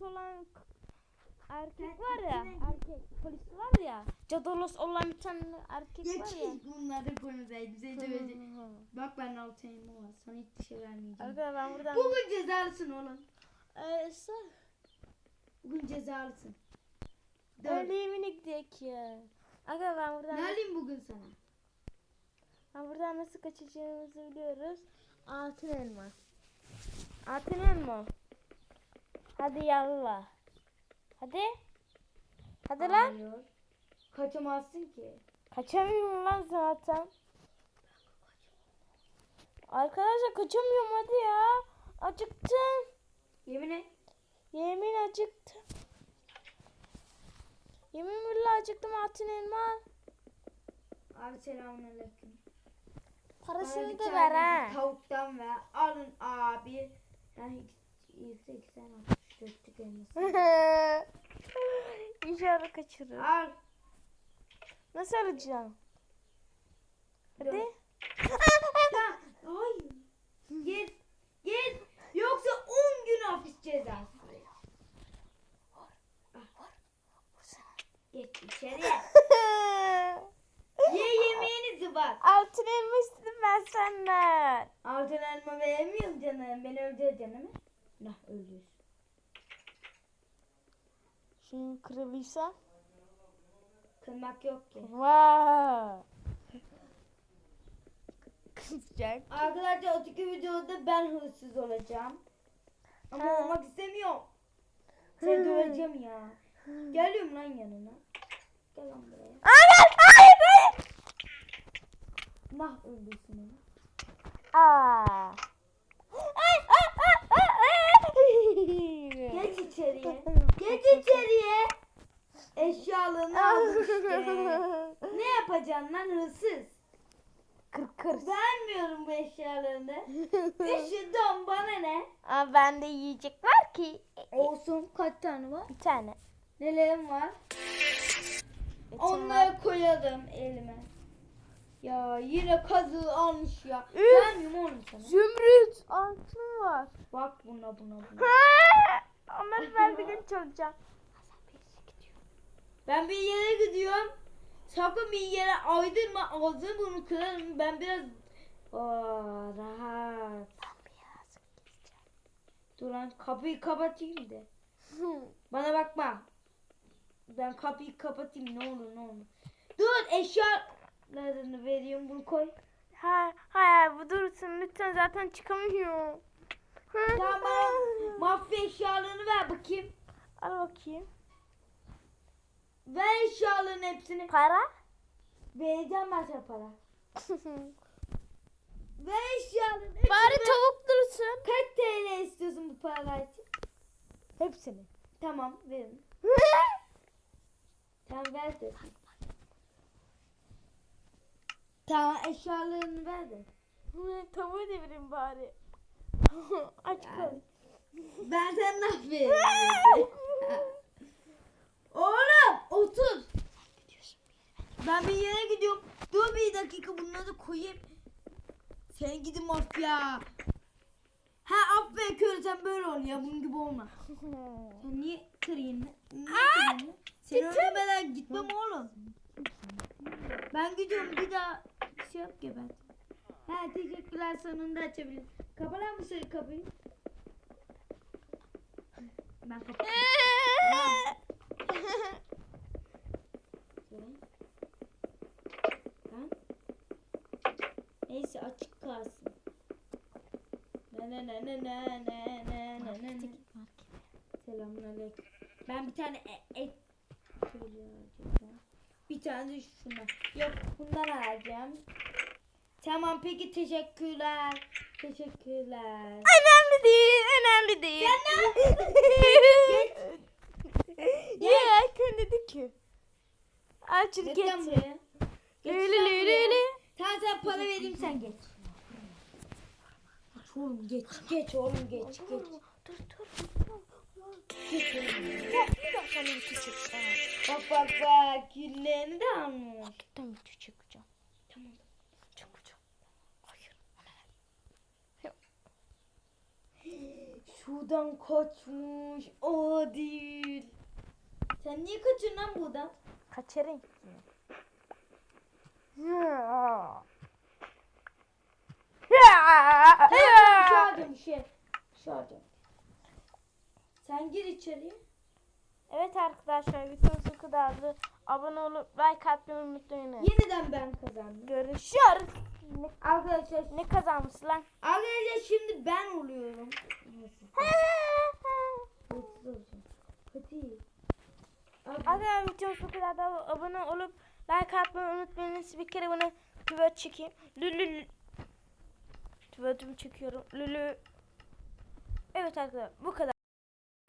Olan erkek var ya. Erkek polis var ya. Cadolos olan bir tane erkek Ya var ya. bunları koymasaydı. Bize dövecek. Bak ben altı elma var. Sana hiçbir şey vermeyeceğim. Arkadaşlar ben buradan... Bugün cezalısın oğlum. Ee, Bugün cezalısın. Öyle yemin gidecek ya. Arkadaşlar ben buradan... Ne alayım bugün sana? Ben buradan nasıl kaçacağımızı biliyoruz. Altın elma. Altın elma. Hadi yallah. Hadi. Hadi lan. Hayır. Kaçamazsın ki. Kaçamıyorum lan zaten. Arkadaşlar kaçamıyorum hadi ya. Acıktım. Yemin et. Yemin acıktım. Yemin billah acıktım altın elma. Abi selamünaleyküm. Parasını da ver ha. Tavuktan ver. Alın abi. Yani iki, iki tane atmış. Dörtlük elması. İnşallah kaçırır. Al. Nasıl alacağım? Hadi. Hayır. Git. Git. Yoksa 10 gün hapis cezası. Geç içeriye. Ye yemeğinizi bak. Altın elma istedim ben senden. Altın elma veremiyorum canım. Beni öldür canım. Nah öldür. Şunu kırılıysa. Kırmak yok ki. Vay. Kızacak. Arkadaşlar öteki videoda ben hırsız olacağım. Ama Ha. olmak istemiyorum. Seni döveceğim ya. Geliyorum lan yanına. Gel lan buraya. Hayır hayır hayır. Nah öldürsün onu. Aa. Ay, ay, ay, ay, ay. Geç içeriye. Geç içeriye. Eşyalarını aldım işte. Ne yapacaksın lan hırsız? Kır kır. Vermiyorum bu eşyalarını. Üşüdüm bana ne? Ama bende yiyecek var ki. Olsun kaç tane var? Bir tane. Nelerim var? Var. Onları koyalım elime. Ya yine kazığı almış ya. Üf. Vermiyorum oğlum sana. Zümrüt altın var. Bak buna buna buna. Onları ben bir gün çalacağım. Ben bir yere gidiyorum. Sakın bir yere aydırma ağzını bunu kırarım. Ben biraz Aa, rahat. Dur lan kapıyı kapatayım da. Bana bakma. Ben kapıyı kapatayım ne olur ne olur. Dur eşyalarını veriyorum bunu koy. Ha, hayır bu dursun lütfen zaten çıkamıyor. Tamam mafya eşyalarını ver bakayım. Al bakayım. Eşyaların hepsini. Para? Vereceğim ben sana para. Ver eşyaların hepsini. Bari tavuk dursun. Kaç TL istiyorsun bu paralar için? Hepsini. Tamam verin. Tamam ver de. Tamam eşyalarını ver de. Tavuğu devirin bari. Aç kal. Ben sen ne yapayım? Oğlum otur. Ben bir yere gidiyorum. Dur bir dakika bunları koyayım. Sen gidin mafya. Ha aferin köylü sen böyle ol ya bunun gibi olma. Sen niye kırayım? Niye kırayım? Seni öldürmeden gitmem oğlum. Ben gidiyorum bir daha şey yap gebert. Ha teşekkürler sonunda açabilirim. Kapa lan bu sarı kapıyı. Ben kapattım. Ben. Neyse açık kalsın. Ne ne ne ne ne ne ne ne ne ne. Selamünaleyküm. Ben bir tane e- et. Bir tane de şundan. Yok bundan alacağım. Tamam peki teşekkürler. Teşekkürler. Önemli değil, önemli değil. Sen ne yapıyorsun? Geç. Ya Erkan dedi ki. Aç Geç geç. lan buraya. Geç ben sana para vereyim sen geç. Oğlum geç geç oğlum geç geç. Dur dur. Bak bak bak günlerini de almış. Hakikaten bir çiçek uçak. Tamam. Çok uçak. Hayır. Şuradan kaçmış. O değil. Sen niye kaçıyorsun lan buradan? Kaçarım adam şey. Adam. Sen gir içeriye. Evet arkadaşlar videomuz bu kadardı. Abone olup like atmayı unutmayın. Yeniden ben kazandım. Görüşürüz. Arkadaşlar, ne kazanmış lan? arkadaşlar şimdi ben oluyorum. Olacağım. Hadi. Abi, Arkadaşlar videomuz bu kadar da abone olup like atmayı unutmayınız. Bir kere bunu tüvöt çekeyim. Lülü. Tüvötümü çekiyorum. Lülü. Evet arkadaşlar bu kadar.